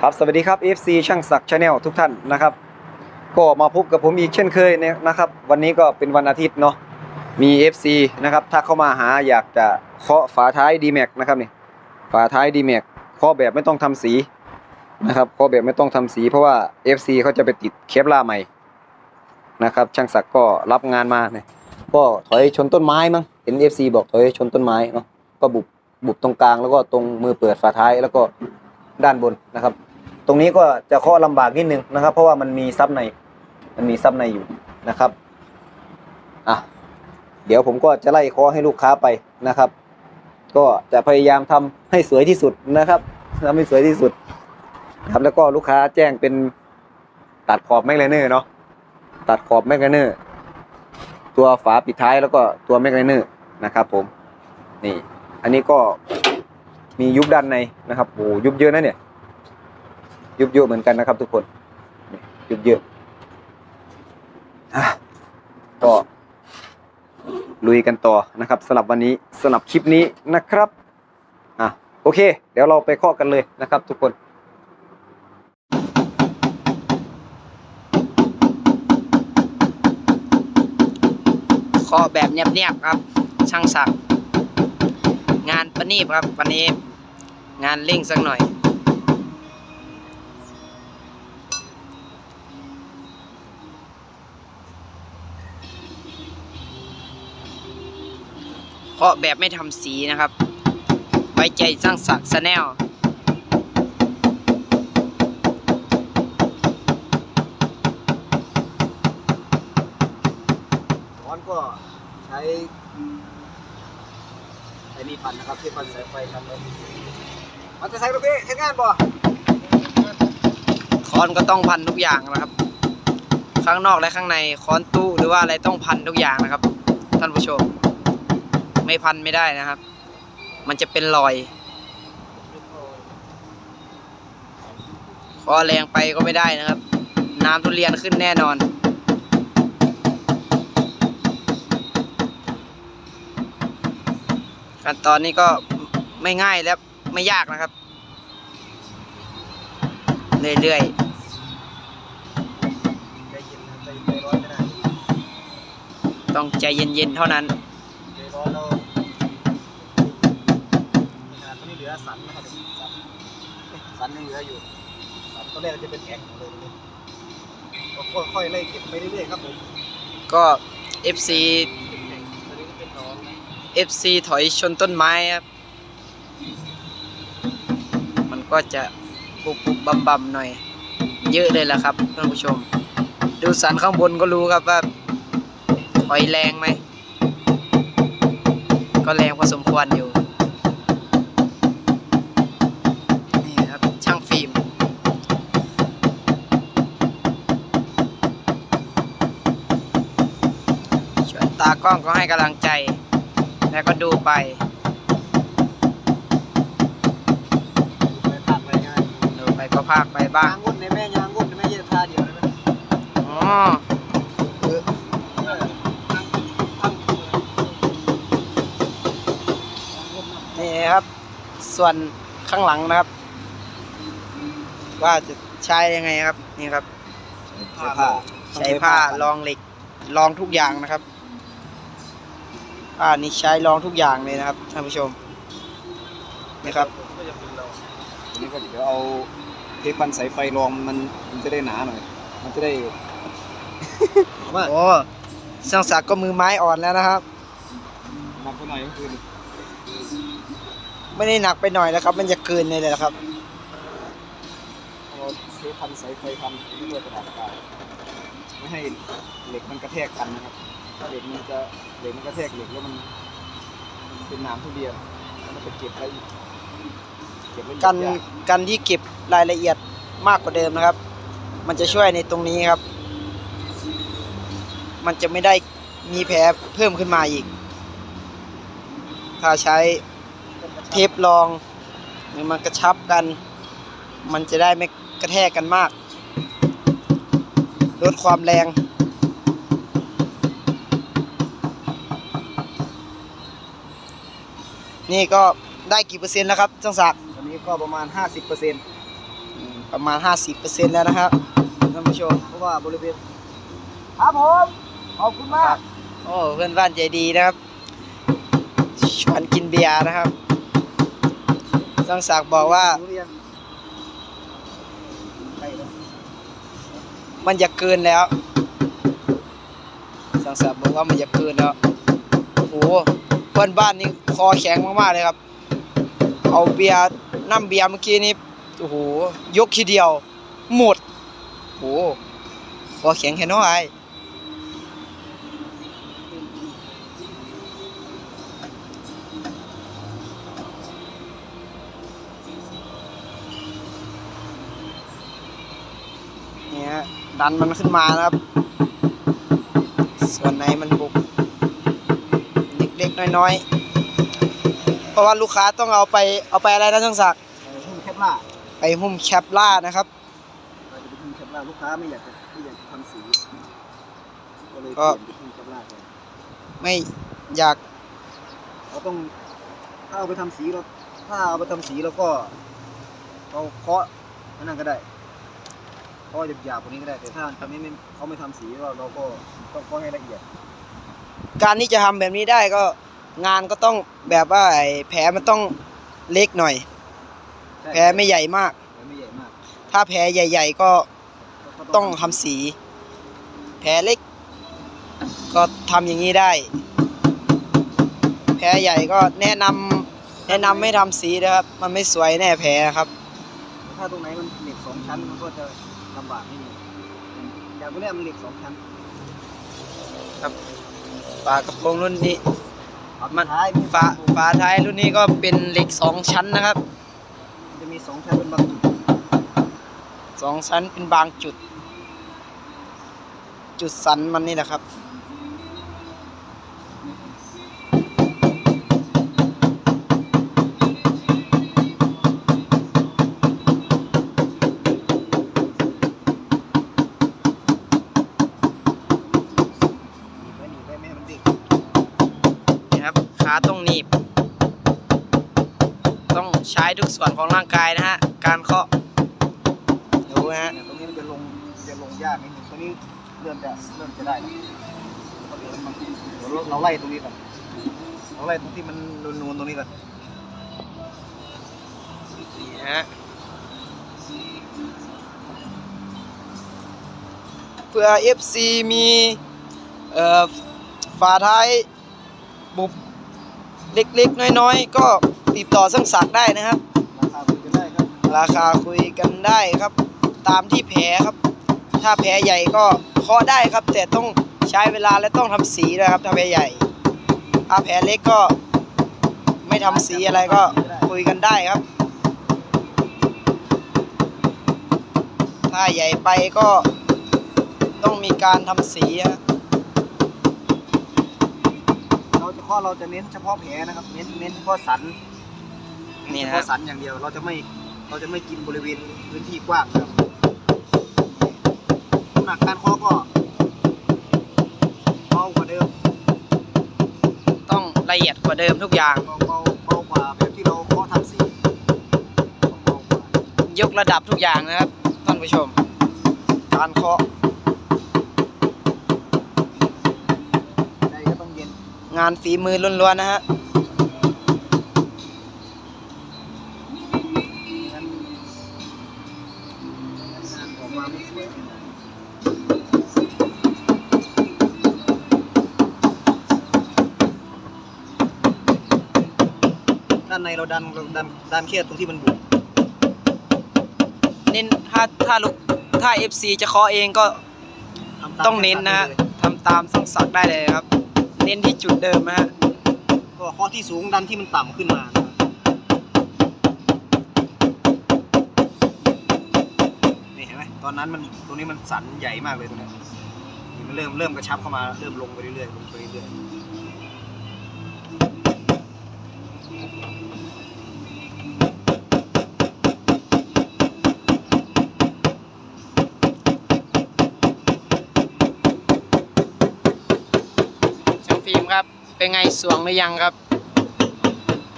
ครับสวัสดีครับ FC ช่างศักดิ์ชาแนลทุกท่านนะครับ ก็มาพบกับผมอีกเช่นเคยเนี่ยนะครับ วันนี้ก็เป็นวันอาทิตย์เนาะมี FC นะครับถ้าเข้ามาหาอยากจะเคาะฝาท้าย d m a x นะครับนี่ฝาท้าย d m a x เคาะแบบไม่ต้องทำสีนะครับเคาะแบบไม่ต้องทำสี เพราะว่า FC เขาจะไปติดเคปลาใหม่นะครับช่างศักดิ์ก็รับงานมาเนี่ยก็ถอยชนต้นไม้มั้งเห็น FC บอกถอยชนต้นไม้เนาะก็บุบบุบตรงกลางแล้วก็ตรงมือเปิดฝาท้ายแล้วก็ด้านบนนะครับ ตรงนี้ก็จะเคาะลำบากนิดนึงนะครับ เพราะว่ามันมีซับในมันมีซับในอยู่นะครับอะเดี๋ยวผมก็จะไล่เคาะให้ลูกค้าไปนะครับ ก็จะพยายามทำให้สวยที่สุดนะครับทำให้สวยที่สุด ครับแล้วก็ลูกค้าแจ้งเป็นตัดขอบแมกไลเนอร์เนาะตัดขอบแมกไลเนอร์ตัวฝาปิดท้ายแล้วก็ตัวแมกไลเนอร์นะครับผมนี่ อันนี้ก็มียุบด้านในนะครับโอ้ยุบเยอะนะเนี่ย ยุบเยอะเหมือนกันนะครับ ทุกคนยุบเยอะอะก็ลุยกันต่อนะครับสำหรับวันนี้สำหรับคลิปนี้นะครับอะโอเค เดี๋ยวเราไปเคาะกันเลยนะครับ ทุกคนเคาะแบบเนียบๆครับ ช่างศักงานประณีตครับวันนี้ งานเร่งสักหน่อยาะแบบไม่ทำสีนะครับ ไว้ใจช่างศักดิ์สแนลร้อนก็ใช้ไอ้นี่พันนะครับที่พันสายไฟทำเลยมันจะใช้ลูกพี่ใช้งานบ่คอนก็ต้องพันทุกอย่างนะครับ ข้างนอกและข้างในคอนตู้หรือว่าอะไรต้องพันทุกอย่างนะครับ ท่านผู้ชม ไม่พันไม่ได้นะครับ มันจะเป็นรอยคอแรงไปก็ไม่ได้นะครับ น้ำทุเรียนขึ้นแน่นอนขั้นตอนนี้ก็ไม่ง่ายและไม่ยากนะครับ เรื่อยๆต้องใจเย็นๆ เท่านั้น อสันนะครับสันสันยังเหลืออยู่สันตอนแรกจะเป็นแอ่งเลยก็ค่อยๆไล่เก็บไปเรื่อยๆครับผมก็ FC ตอนนี้ก็เองนะ FC ถอยชนต้นไม้ครับ มันก็จะปุบปุบบำบำหน่อย เยอะเลยแหละครับท่านผู้ชม ดูสันข้างบนก็รู้ครับว่าถอยแรงไหม ก็แรงพอสมควรอยู่ ส่วนตากล้องก็ให้กำลังใจ แล้วก็ดูไป ไปภาคอะไรง่ายดูไปก็พากไปบ้ายางงุ่นในแม่ยางงุ่นในแม่เยอะทาเดียวได้ไหมอ๋อเออเออทางทางนี่ครับ ส่วนข้างหลังนะครับ ว่าจะใช้ยังไงครับ นี่ครับใช้ผ้า ใช้ผ้ารองเหล็กรองทุกอย่างนะครับ ผ้านี้ใช้รองทุกอย่างเลยนะครับท่านผู้ชมนี่ครับทีนี้ก็เดี๋ยวเอาเทปพันสายไฟรองมันมันจะได้หนาหน่อย มันจะได้ว่าโอ้ช่างศักดิ์ก็มือไม้อ่อนแล้วนะครับหนักไปหน่อยก็คือไม่ได้หนักไปหน่อยแล้วครับ มันจะเกินเลยแหละครับเอาเทปพันสายไฟพันด้วยกระดาษกาวไม่ให้เหล็กมันกระแทกกันนะครับถ้าเหล็กมันจะ เหล็กมันกระแทกเหล็กแล้วมันมันเป็นน้ำทุเรียนแล้วมันจะเก็บไว้อีกเก็บไว้อีกันยากกันที่เก็บรายละเอียดมากกว่าเดิมนะครับ มันจะช่วยในตรงนี้ครับ มันจะไม่ได้มีแผลเพิ่มขึ้นมาอีก ถ้าใช้เทปรองหรือมันกระชับกัน มันจะได้ไม่กระแทกกันมาก ลดความแรง นี่ก็ได้กี่เปอร์เซ็นต์แล้วครับช่างศักดิ์วันนี้ก็ประมาณ 50%อืมประมาณ 50%แล้วนะครับท่านผู้ชมเพราะว่าบริเวณครับผมขอบคุณมากโอ้เพื่อนบ้านใจดีนะครับชวนกินเบียร์นะครับต้องศักดิ์บอกว่ารู้หรือยังใช่แล้วมันจะเกินแล้วสังสารบอกว่ามันจะเกินแล้วโอ้โห เพื่อนบ้านนี่คอแข็งมากๆเลยครับ เอาเบียร์น้ำเบียร์เมื่อกี้นี้โอ้โหยกทีเดียว หมดโอ้โหคอแข็งแค่น้อยเนี่ยดันมันขึ้นมานะครับ ส่วนไหนมันบุก ล็กๆ น้อยๆ เพราะว่าลูกค้าต้องเอาไปเอาไปอะไรนะช่างศักดิ์หุ้นแคปล่าไปหุ้มแคปล่านะครับเราจะไปหุ้นแคปล่าลูกค้าไม่อยากจะไม่อยากจะทำสีก็เลยก็เปลี่ยนไปหุ้นแคปล่าแทนไม่อยากเราต้องถ้าเอาไปทำสีเราถ้าเอาไปทำสีแล้วก็เราเคาะนั่นก็ได้เคาะหยาบๆกว่านี้ก็ได้แต่ถ้าทำนี้ไม่เขาไม่ทำสีก็เราก็ต้องเคาะให้ละเอียด การที่จะทำแบบนี้ได้ก็งานก็ต้องแบบว่าไอ้แผลมันต้องเล็กหน่อยใช่แผลไม่ใหญ่มากแผลไม่ใหญ่มาก ถ้าแผลใหญ่ ๆ ก็ก็ต้องทำสี แผลเล็ก ก็ทำอย่างนี้ได้ แผลใหญ่ก็แนะนำแนะนำไม่ทำสีนะครับ มันไม่สวยแน่แผลครับ ถ้าตรงไหนมันเหล็กสองชั้นมันก็จะลำบากนิดนึงอย่างตัวเนี้ยมันเหล็กสองชั้น ฝากระโปรงรุ่นนี้มันท้ายมีฝาฝาท้ายรุ่นนี้ก็เป็นเหล็กสองชั้นนะครับมันจะมีสองชั้นเป็นบางจุดสองชั้นเป็นบางจุด จุดสันมันนี่แหละครับ ทุกส่วนของร่างกายนะฮะ การเคาะดูนะฮะเนี่ยตรงนี้มันจะลงจะลงยากนิดนึงตรงนี้เริ่มจะเริ่มจะได้แล้วเดี๋ยวมันเดี๋ยวเราเราไล่ตรงนี้ก่อนเราไล่ตรงที่มันนูนๆตรงนี้ก่อนนี่ฮะเพื่อ FC มีเอ่อฝาท้ายบุบเล็กๆ น้อยๆ ก็ ติดต่อสังสักดิ์ได้นะครับราคาคุยกันได้ครับ ราคาคุยกันได้ครับ ตามที่แผลครับ ถ้าแผลใหญ่ก็เคาะได้ครับ แต่ต้องใช้เวลาและต้องทำสีนะครับ ถ้าแผลใหญ่ถ้าแผลเล็กก็ไม่ทำสีอะไรก็คุยกันได้ครับ ถ้าใหญ่ไปก็ต้องมีการทำสีฮะเราจะข้อเราจะเน้นเฉพาะแผลนะครับ เน้นเน้นเฉพาะสัน นี่เฉนะพาะสันอย่างเดียวเราจะไม่เราจะไม่กินบริเวณพื้นที่กว้างครับน้ำหนักการเคาะก็เบากว่าเดิมต้องละเอียดกว่าเดิมทุกอย่าง เบาเบาเบากว่าแบบที่เราเคาะทำสีต้องเบากว่ายกระดับทุกอย่างนะครับท่านผู้ชม การเคาะใจก็ต้องเย็นงานฝีมือล้วนๆนะฮะ ในเราดันเราดันดันแค่ตรงที่มันบุกเน้นถ้าถ้าลูกถ้า FC จะเคาะเองก็ทำตามต้องเน้นนะฮะขั้ตอเลยทำตามสังสักได้เลยครับ เน้นที่จุดเดิมนะฮะก็ข้อที่สูงดันที่มันต่ำขึ้นมานะครับนี่เห็นไหมตอนนั้นมันตรงนี้มันสันใหญ่มากเลยตรงนี้นี่มันเริ่มเริ่มกระชับเข้ามาเริ่มลงไปเรื่อยๆลงไปเรื่อยๆช่าง ฟิล์มครับ เป็นไงสวงหรือยังครับ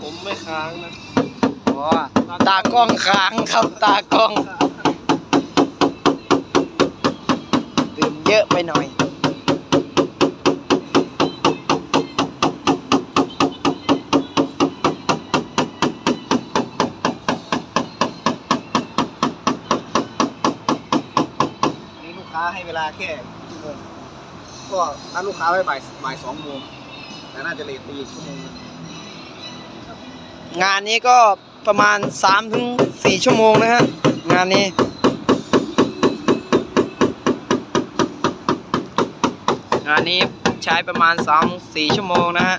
ผมไม่ค้างนะอ๋ตากล้องค้างครับ ตากล้องดื่มเยอะไปหน่อย ให้เวลาแค่ชั่วโมงก็นัดลูกค้าไว้บ่ายบ่ายสองโมงแต่น่าจะเลทไปอีกชั่วโมงนึงงานนี้ก็ประมาณ3ถึง4ชั่วโมงนะฮะงานนี้ งานนี้ใช้ประมาณ3 4ชั่วโมงนะฮะ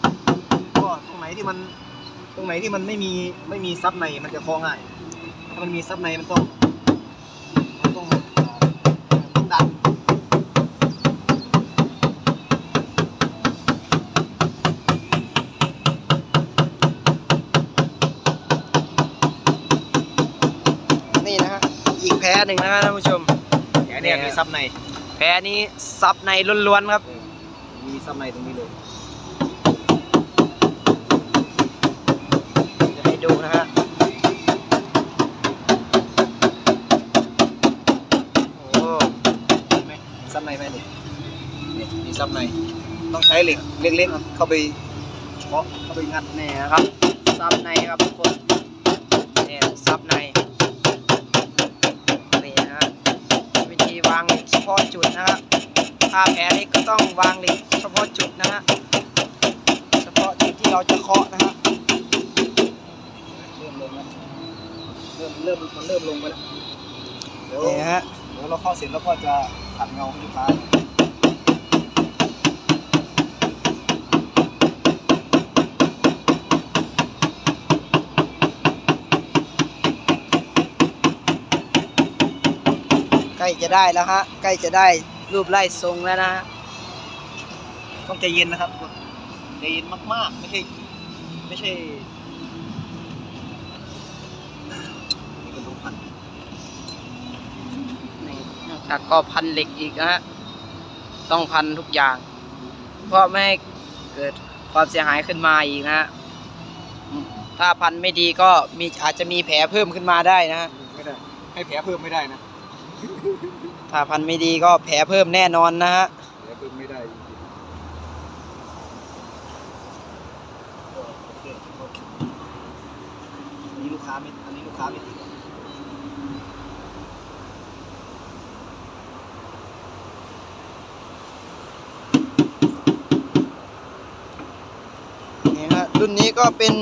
ก็ตรงไหนที่มันตรงไหนที่มันไม่มีไม่มีซับในมันจะคล้องง่าย ถ้ามันมีซับในมันต้องมันต้องเอ่อต้องดัน นี่นะฮะ อีกแพ้ หนึ่งนะฮะท่านผู้ชมแค่เนี้มีซับในแพ้นี้ซับในล้วนๆครับเออมีซับในตรงนี้เลยจะให้ดูนะฮะโอ้เห็นไหมมีซับในไหมนี่นี่มีซับในต้องใช้เหล็กเล็กๆเข้าไปเฉาะเข้าไปงัดนี่นะครับซับในครับทุกคนเนี่ยซับใน นี่นะฮะ วิธีวางเหล็กเฉ พาะจุดนะฮะถ้าแผลนี้ก็ต้องวางเหล็กเฉพาะจุดนะฮะ เฉพาะจุดที่เราจะเคาะนะฮะ เริ่มลงแล้วเริ่มเริ่มมันเริ่มลงไปแล้ว เดี๋ยวนี่ฮะ เดี๋ยวเราเข้าเสร็จแล้วก็จะขัดเงาให้ลูกค้า ล้จะได้แล้วฮะ ใกล้จะได้รูปไล่ทรงแล้วนะฮะ ต้องใจเย็นนะครับทุกคนใจเย็นมากๆ ไม่ใช่ ไม่ใช่นี่ก็ต้องพันนี่แล้วก็พันเหล็กอีกนะฮะ ต้องพันทุกอย่าง เพราะไม่ให้เกิดความเสียหายขึ้นมาอีกนะฮะ ถ้าพันไม่ดีก็มีอาจจะมีแผลเพิ่มขึ้นมาได้นะฮะ ไม่ได้ ให้แผลเพิ่มไม่ได้นะ ถ้าพันไม่ดีก็แผลเพิ่มแน่นอนนะฮะแผลเพิ่มไม่ได้จริงๆโอเคอันนี้ลูกค้าไม่อันนี้ลูกค้าไม่ติดนี่ฮะรุ่นนี้ก็เป็น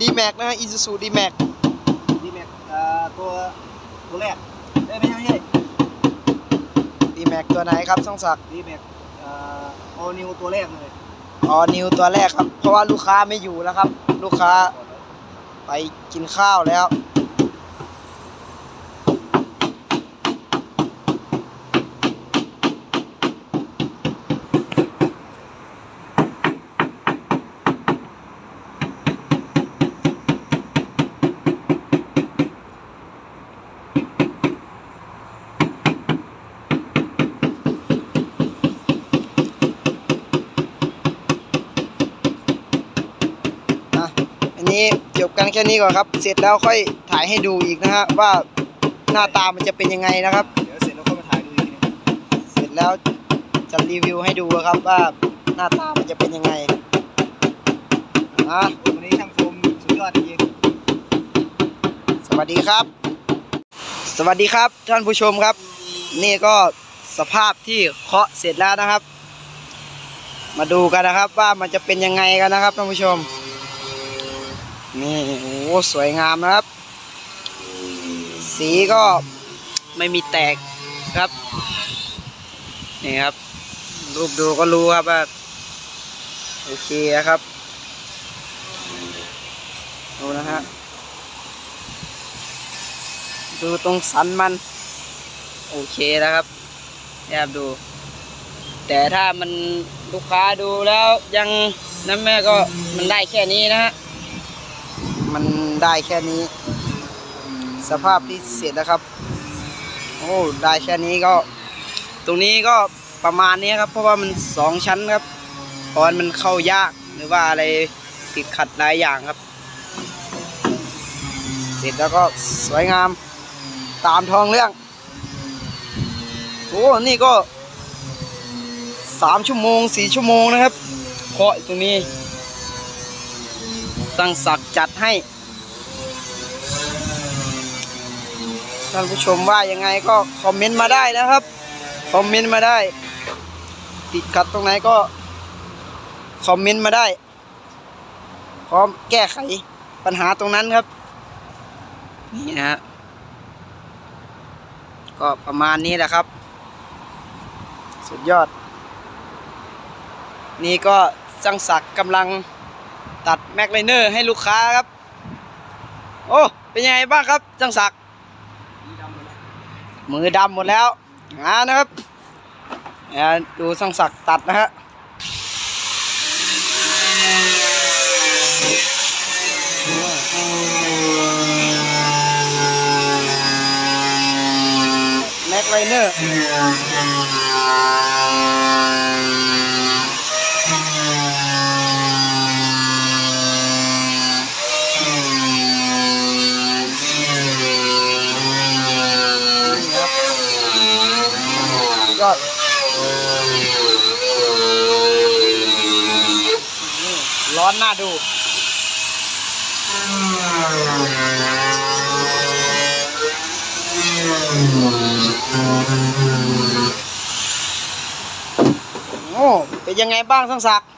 D-Max นะฮะ Isuzu D-Max ดีแม็กอ่าตัวตัวแรก ไม่ใช่ไม่ใช่ D-Max ตัวไหนครับช่างศักดิ์ดีแม็กอ่าออนิวตัวแรกเลยอ๋อนิวตัวแรกครับ เพราะว่าลูกค้าไม่อยู่แล้วครับ ลูกค้าไปกินข้าวแล้ว อะอันนี้จบกันแค่นี้ก่อนครับ เสร็จแล้วค่อยถ่ายให้ดูอีกนะฮะว่าหน้าตามันจะเป็นยังไงนะครับ เดี๋ยวเสร็จแล้วก็มาถ่ายดูอีกทีหนึงเสร็จแล้วจะรีวิวให้ดูครับว่าหน้าตามันจะเป็นยังไงอะวันนี้ช่างโฟมสุดยอดจริงสวัสดีครับ สวัสดีครับท่านผู้ชมครับ นี่ก็สภาพที่เคาะเสร็จแล้วนะครับ มาดูกันนะครับว่ามันจะเป็นยังไงกันนะครับท่านผู้ชม นี่โอ้สวยงามนะครับ สีก็ไม่มีแตกครับ นี่ครับ รูปดูก็รู้ครับว่าโอเคนะครับดูนะฮะดูตรงสันมัน โอเคแล้วครับแอบดู แต่ถ้ามันลูกค้าดูแล้วยังนั่นแม่ก็มันได้แค่นี้นะฮะ ได้แค่นี้ สภาพที่เสร็จแล้วครับ โอ้ได้แค่นี้ก็ ตรงนี้ก็ประมาณนี้ครับ เพราะว่ามันสองชั้นครับเพราะมันเข้ายากหรือว่าอะไรติดขัดหลายอย่างครับ เสร็จแล้วก็สวยงามตามทองเรื่องโอ้นี่ก็สามชั่วโมงสี่ชั่วโมงนะครับเคาะตรงนี้ตั้งศักดิ์จัดให้ ท่านผู้ชมว่ายังไงก็คอมเมนต์มาได้นะครับ คอมเมนต์มาได้ ติดขัดตรงไหนก็ คอมเมนต์มาได้ พร้อมแก้ไขปัญหาตรงนั้นครับ นี่นะฮะก็ประมาณนี้แหละครับ สุดยอด นี่ก็จังศักกำลังตัดแม็กไลเนอร์ให้ลูกค้าครับ โอ้ เป็นยังไงบ้างครับ จังศัก มือดำหมดแล้วอ่านะครับดูสังศักตัดนะฮะแม็กไลเนอร์ ยังไงบ้างสังศักดิ์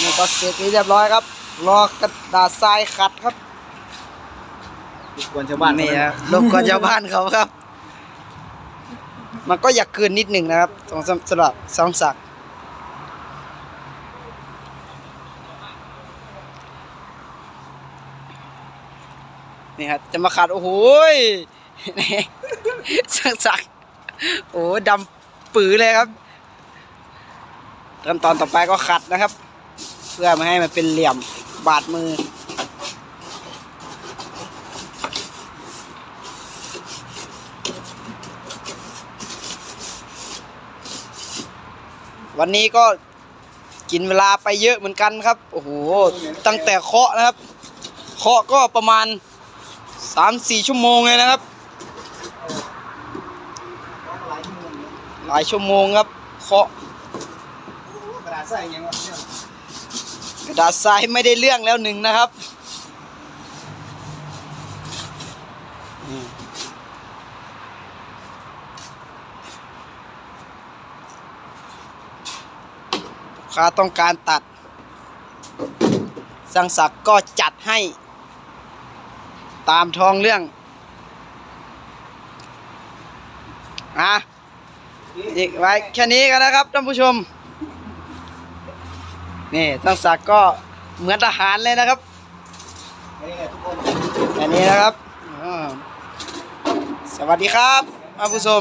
นี่ก็เสร็จเรียบร้อยครับ รอกระดาษทรายขัดครับกวนชาวบ้านนี่ครับรบกวนชาวบ้านเขาครับ มันก็อยากคืนนิดหนึ่งนะครับสองสำหรับสองศักดิ์นี่ครับจะมาขัดโอ้โหยนี่ สักศักโอ้ดำปื้อเลยครับขั้นตอนต่อไปก็ขัดนะครับ เพื่อไม่ให้มันเป็นเหลี่ยมบาดมือวันนี้ก็กินเวลาไปเยอะเหมือนกันครับ โอ้โห ตั้งแต่เคาะนะครับ เคาะก็ประมาณสามสี่ชั่วโมงเลยนะครับ หลายชั่วโมงครับเคาะกระดาษใส่ยังวะกระดาษทรายไม่ได้เรื่องแล้วหนึ่งนะครับค้าต้องการตัด สังศักดิ์ก็จัดให้ ตามทองเรื่อง อะ ไว้แค่นี้กันนะครับท่านผู้ชม นี่ตั้งสักก็เหมือนทหารเลยนะครับทุกคนอันนี้นะครับ สวัสดีครับท่านผู้ชม